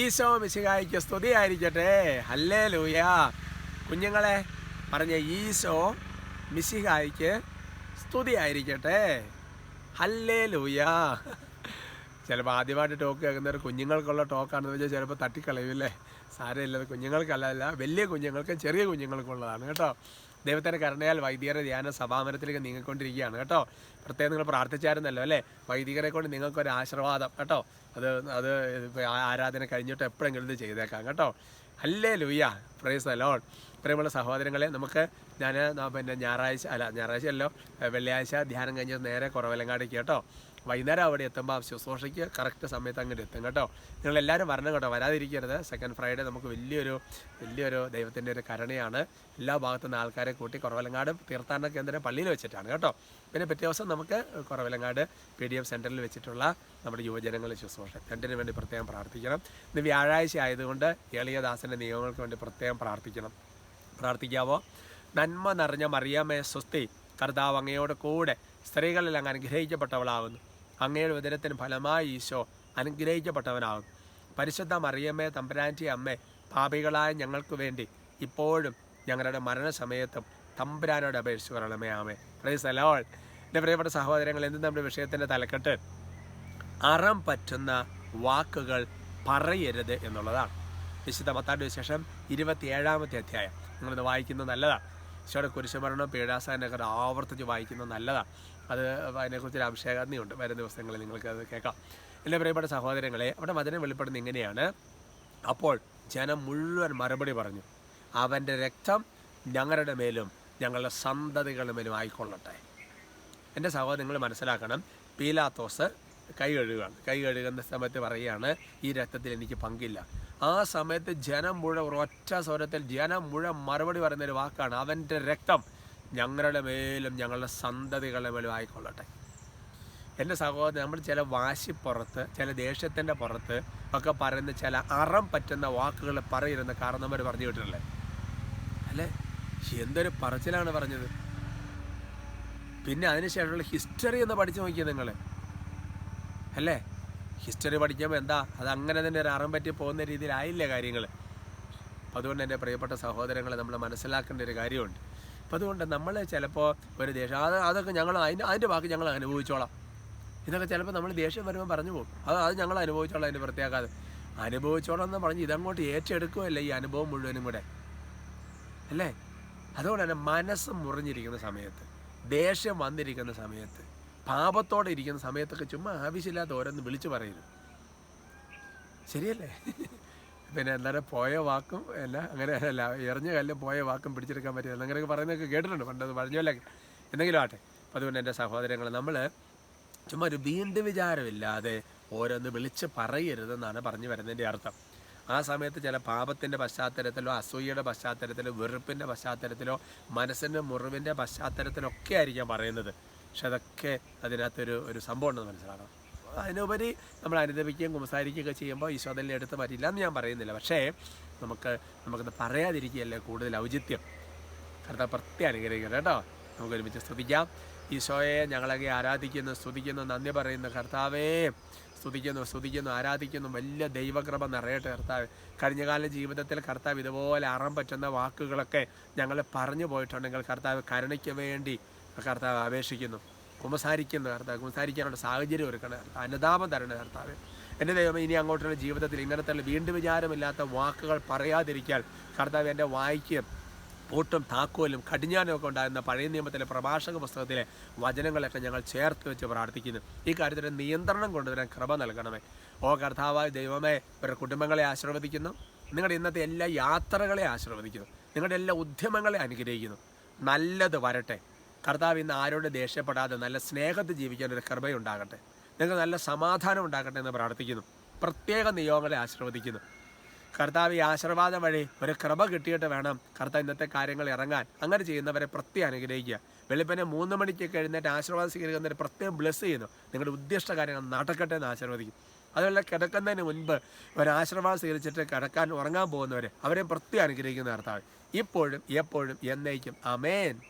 ഈശോ മിശിഹായിക്ക് സ്തുതിയായിരിക്കട്ടെ ഹല്ലേ ലൂയ കുഞ്ഞുങ്ങളെ പറഞ്ഞ ഈശോ മിശിഹായിക്ക് സ്തുതിയായിരിക്കട്ടെ. ഹല്ലേ ലൂയ ചിലപ്പോൾ ആദ്യമായിട്ട് ടോക്ക് കേൾക്കുന്നവർ കുഞ്ഞുങ്ങൾക്കുള്ള ടോക്കാണെന്ന് വെച്ചാൽ ചിലപ്പോൾ തട്ടിക്കളയുമല്ലേ സാരമില്ലത് കുഞ്ഞുങ്ങൾക്കല്ല വലിയ കുഞ്ഞുങ്ങൾക്കും ചെറിയ കുഞ്ഞുങ്ങൾക്കുള്ളതാണ് കേട്ടോ. ദൈവത്തിന്റെ കരുണയാൽ വൈദികരെ ധ്യാന സഭാമനത്തിലേക്ക് നീങ്ങിക്കൊണ്ടിരിക്കുകയാണ് കേട്ടോ? പ്രത്യേകം നിങ്ങൾ പ്രാർത്ഥിച്ചായിരുന്നല്ലോ അല്ലേ? വൈദികരെ കൊണ്ട് നിങ്ങൾക്കൊരു ആശീർവാദം കേട്ടോ? അത് അത് ആരാധന കഴിഞ്ഞിട്ട് എപ്പോഴെങ്കിലും ഇത് ചെയ്തേക്കാം കേട്ടോ? അല്ലേ ലുയ്യ പ്രൈസ് അലോൺ പ്രിയമുള്ള സഹോദരങ്ങളെ നമുക്ക് ഞാൻ പിന്നെ ഞായറാഴ്ച അല്ല ഞായറാഴ്ച അല്ലോ വെള്ളിയാഴ്ച ധ്യാനം കഴിഞ്ഞ് നേരെ കുറവലങ്ങാടേക്ക് കേട്ടോ? വൈകുന്നേരം അവിടെ എത്തുമ്പോൾ ശുശ്രൂഷയ്ക്ക് കറക്റ്റ് സമയത്ത് അങ്ങോട്ട് എത്തും കേട്ടോ. നിങ്ങളെല്ലാവരും വരണം കേട്ടോ. വരാതിരിക്കരുത്. സെക്കൻഡ് ഫ്രൈഡേ നമുക്ക് വലിയൊരു വലിയൊരു ദൈവത്തിന്റെ ഒരു കരുണയാണ്. എല്ലാ ഭാഗത്തു നിന്ന് ആൾക്കാരെ കൂട്ടി കുറവലങ്ങാട് തീർത്ഥാടന കേന്ദ്രം പള്ളിയിൽ വെച്ചിട്ടാണ് കേട്ടോ. പിന്നെ പിറ്റേ ദിവസം നമുക്ക് കുറവലങ്ങാട് പി ഡി എഫ് സെന്ററിൽ വെച്ചിട്ടുള്ള നമ്മുടെ യുവജനങ്ങളെ ശുശ്രൂഷ. രണ്ടിനു വേണ്ടി പ്രത്യേകം പ്രാർത്ഥിക്കണം. ഇന്ന് വ്യാഴാഴ്ച ആയതുകൊണ്ട് എളിയദാസന്റെ നിയമങ്ങൾക്ക് വേണ്ടി പ്രത്യേകം പ്രാർത്ഥിക്കണം. പ്രാർത്ഥിക്കാവോ? നന്മ നിറഞ്ഞ മറിയാമേ സ്വസ്തി കർത്താവ് അങ്ങയോട് കൂടെ സ്ത്രീകളിൽ അങ്ങ് അനുഗ്രഹിക്കപ്പെട്ടവളാകുന്നു അങ്ങയുടെ ഉദരത്തിന് ഫലമായി ഈശോ അനുഗ്രഹിക്കപ്പെട്ടവനാകും. പരിശുദ്ധ മറിയമ്മേ തമ്പുരാന്റെ അമ്മേ പാപികളായ ഞങ്ങൾക്ക് വേണ്ടി ഇപ്പോഴും ഞങ്ങളുടെ മരണസമയത്തും തമ്പുരാനോട് അപേക്ഷിച്ചു കൊള്ളണമേ ആമേ പ്രൈസ് അലോൾ എന്റെ പ്രിയപ്പെട്ട സഹോദരങ്ങൾ എന്ത് നമ്മുടെ വിഷയത്തിന്റെ തലക്കെട്ട് അറം പറ്റുന്ന വാക്കുകൾ പറയരുത് എന്നുള്ളതാണ്. വിശുദ്ധ പത്താണ്ട് വിശേഷം ഇരുപത്തിയേഴാമത്തെ അധ്യായം. നിങ്ങളിത് വായിക്കുന്നത് നല്ലതാണ്. ഈശോയുടെ കുരിശുമരണം പീഡാസനൊക്കെ ആവർത്തിച്ച് വായിക്കുന്നത് നല്ലതാണ്. അത് അതിനെക്കുറിച്ചൊരു അഭിഷേകാഗ്നിയുണ്ട് വരും ദിവസങ്ങളിൽ നിങ്ങൾക്ക് അത് കേൾക്കാം. എന്റെ പ്രിയപ്പെട്ട സഹോദരങ്ങളെ അവിടെ വചനം വെളിപ്പെടുന്ന ഇങ്ങനെയാണ്. അപ്പോൾ ജനം മുഴുവൻ മറുപടി പറഞ്ഞു അവന്റെ രക്തം ഞങ്ങളുടെ മേലും ഞങ്ങളുടെ സന്തതികളുടെ മേലും ആയിക്കൊള്ളട്ടെ. എന്റെ സഹോദരങ്ങൾ മനസ്സിലാക്കണം പീലാത്തോസ് കൈ കഴുകുകയാണ്. കൈ കഴുകുന്ന സമയത്ത് പറയുകയാണ് ഈ രക്തത്തിൽ എനിക്ക് പങ്കില്ല. ആ സമയത്ത് ജനം മുഴുവൻ ഒറ്റ സ്വരത്തിൽ ജനം മുഴുവൻ മറുപടി പറയുന്ന ഒരു വാക്കാണ് അവന്റെ രക്തം ഞങ്ങളുടെ മേലും ഞങ്ങളുടെ സന്തതികളുടെ മേലും ആയിക്കൊള്ളട്ടെ. എന്റെ സഹോദരൻ നമ്മൾ ചില വാശിപ്പുറത്ത് ചില ദേഷ്യത്തിന്റെ പുറത്ത് ഒക്കെ പറയുന്ന ചില അറം പറ്റുന്ന വാക്കുകൾ പറയിരുന്ന കാരണവർ പറഞ്ഞു വിട്ടിട്ടില്ലേ? അല്ലേ? എന്തൊരു പറച്ചിലാണ് പറഞ്ഞത്. പിന്നെ അതിനുശേഷമുള്ള ഹിസ്റ്ററി ഒന്ന് പഠിച്ചു നോക്കിയത് നിങ്ങൾ അല്ലേ? ഹിസ്റ്ററി പഠിക്കുമ്പോൾ എന്താ? അത് അങ്ങനെ തന്നെ ഒരു അറം പറ്റി പോകുന്ന രീതിയിലായില്ലേ കാര്യങ്ങൾ അതുകൊണ്ട് എന്റെ പ്രിയപ്പെട്ട സഹോദരങ്ങളെ നമ്മൾ മനസ്സിലാക്കേണ്ട ഒരു കാര്യമുണ്ട്. അപ്പം അതുകൊണ്ട് നമ്മൾ ചിലപ്പോൾ ഒരു ദേഷ്യം അത് അതൊക്കെ ഞങ്ങൾ അതിന്റെ അതിന്റെ ബാക്കി ഞങ്ങൾ അനുഭവിച്ചോളാം. ഇതൊക്കെ ചിലപ്പോൾ നമ്മൾ ദേഷ്യം വരുമ്പോൾ പറഞ്ഞു പോകും. അത് അത് ഞങ്ങൾ അനുഭവിച്ചോളാം അതിന്റെ പ്രത്യേകത അനുഭവിച്ചോളാം എന്ന് പറഞ്ഞ് ഇതങ്ങോട്ട് ഏറ്റെടുക്കുമല്ല ഈ അനുഭവം മുഴുവനും കൂടെ. അല്ലേ? അതുകൊണ്ട് തന്നെ മനസ്സ് മുറിഞ്ഞിരിക്കുന്ന സമയത്ത് ദേഷ്യം വന്നിരിക്കുന്ന സമയത്ത് പാപത്തോടെ ഇരിക്കുന്ന സമയത്തൊക്കെ ചുമ്മാ ആവശ്യമില്ലാത്ത ഓരോന്ന് വിളിച്ചു പറയരുത്. ശരിയല്ലേ? പിന്നെ എന്നാലും പോയ വാക്കും അല്ല അങ്ങനെ അല്ല എറിഞ്ഞ കല്ലും പോയ വാക്കും പിടിച്ചെടുക്കാൻ പറ്റില്ല. അങ്ങനെയൊക്കെ പറയുന്നതൊക്കെ കേട്ടിട്ടുണ്ട് പണ്ടത് പറഞ്ഞല്ലേ എന്തെങ്കിലും ആട്ടെ അപ്പം അതുകൊണ്ട് എന്റെ സഹോദരങ്ങൾ നമ്മൾ ചുമ്മാ ഒരു വീണ്ടും വിചാരമില്ലാതെ ഓരോന്ന് വിളിച്ച് പറയരുതെന്നാണ് പറഞ്ഞു വരുന്നതിന്റെ അർത്ഥം. ആ സമയത്ത് ചില പാപത്തിന്റെ പശ്ചാത്തലത്തിലോ അസൂയയുടെ പശ്ചാത്തലത്തിലോ വെറുപ്പിന്റെ പശ്ചാത്തലത്തിലോ മനസ്സിന്റെ മുറിവിന്റെ പശ്ചാത്തലത്തിലൊക്കെ ആയിരിക്കാം പറയുന്നത്. പക്ഷെ അതൊക്കെ അതിനകത്തൊരു ഒരു സംഭവം ഉണ്ടെന്ന് മനസ്സിലാക്കണം. അതിനുപരി നമ്മൾ അനുദപിക്കുകയും കുമ്പസാരിക്കുകയൊക്കെ ചെയ്യുമ്പോൾ ഈശോതെല്ലാം എടുത്ത് പറ്റില്ല എന്ന് ഞാൻ പറയുന്നില്ല. പക്ഷേ നമുക്ക് നമുക്കത് പറയാതിരിക്കുകയല്ലേ കൂടുതൽ ഔചിത്യം. കർത്താവ് പ്രത്യേകം അനുഗ്രഹിക്കണം കേട്ടോ. നമുക്ക് ഒരുമിച്ച് സ്തുതിക്കാം. ഈശോയെ ഞങ്ങളൊക്കെ ആരാധിക്കുന്നു സ്തുതിക്കുന്നു നന്ദി പറയുന്നു. കർത്താവേ സ്തുതിക്കുന്നു സ്തുതിക്കുന്നു ആരാധിക്കുന്നു. വലിയ ദൈവകൃപ നിറയട്ടെ കർത്താവ്. കഴിഞ്ഞകാല ജീവിതത്തിൽ കർത്താവ് ഇതുപോലെ അറം പറ്റുന്ന വാക്കുകളൊക്കെ ഞങ്ങൾ പറഞ്ഞു പോയിട്ടുണ്ടെങ്കിൽ കർത്താവ് കരുണയ്ക്ക് വേണ്ടി കർത്താവ് അപേക്ഷിക്കുന്നു കുമ്പസാരിക്കുന്നു കർത്താവ് കുമ്പസാരിക്കാനുള്ള സാഹചര്യം ഒരുക്കണ കർത്താവ് അനുതാപം തരണ കർത്താവ്. എന്റെ ദൈവം ഇനി അങ്ങോട്ടുള്ള ജീവിതത്തിൽ ഇങ്ങനത്തെ വീണ്ടും വിചാരമില്ലാത്ത വാക്കുകൾ പറയാതിരിക്കാൻ കർത്താവ് എന്റെ വായിക്ക് പൂട്ടും താക്കോലും കടിഞ്ഞാനും ഒക്കെ ഉണ്ടായിരുന്ന പഴയ നിയമത്തിലെ പ്രഭാഷക പുസ്തകത്തിലെ വചനങ്ങളൊക്കെ ഞങ്ങൾ ചേർത്ത് വെച്ച് പ്രാർത്ഥിക്കുന്നു. ഈ കാര്യത്തിൽ നിയന്ത്രണം കൊണ്ടുവരാൻ കൃപ നൽകണമേ. ഓ കർത്താവായ ദൈവമേ ഇവരുടെ കുടുംബങ്ങളെ ആശീർവദിക്കുന്നു. നിങ്ങളുടെ ഇന്നത്തെ എല്ലാ യാത്രകളെ ആശീർവദിക്കുന്നു. നിങ്ങളുടെ എല്ലാ ഉദ്യമങ്ങളെ അനുഗ്രഹിക്കുന്നു. നല്ലത് വരട്ടെ. കർത്താവ് ഇന്ന് ആരോട് ദേഷ്യപ്പെടാതെ നല്ല സ്നേഹത്തിൽ ജീവിക്കാൻ ഒരു കൃപയുണ്ടാകട്ടെ. നിങ്ങൾക്ക് നല്ല സമാധാനം ഉണ്ടാകട്ടെ എന്ന് പ്രാർത്ഥിക്കുന്നു. പ്രത്യേക നിയോഗങ്ങളെ ആശീർവദിക്കുന്നു. കർത്താവ് ഈ ആശീർവാദം വഴി ഒരു കൃപ കിട്ടിയിട്ട് വേണം കർത്താവ് ഇന്നത്തെ കാര്യങ്ങൾ ഇറങ്ങാൻ. അങ്ങനെ ചെയ്യുന്നവരെ പ്രത്യേകം അനുഗ്രഹിക്കുക. വെളുപ്പിനെ മൂന്ന് മണിക്കൊക്കെ എഴുന്നേറ്റ് ആശീർവാദം സ്വീകരിക്കുന്നവരെ പ്രത്യേകം ബ്ലസ് ചെയ്യുന്നു. നിങ്ങളുടെ ഉദ്ദിഷ്ട കാര്യങ്ങൾ നടക്കട്ടെ എന്ന് ആശീർവദിക്കും അതുപോലെ കിടക്കുന്നതിന് മുൻപ് ഒരു ആശീർവാദം സ്വീകരിച്ചിട്ട് കിടക്കാൻ ഉറങ്ങാൻ പോകുന്നവരെ അവരെ പ്രത്യേകം അനുഗ്രഹിക്കുന്ന കർത്താവ് ഇപ്പോഴും എപ്പോഴും എന്നേക്കും. അമേൻ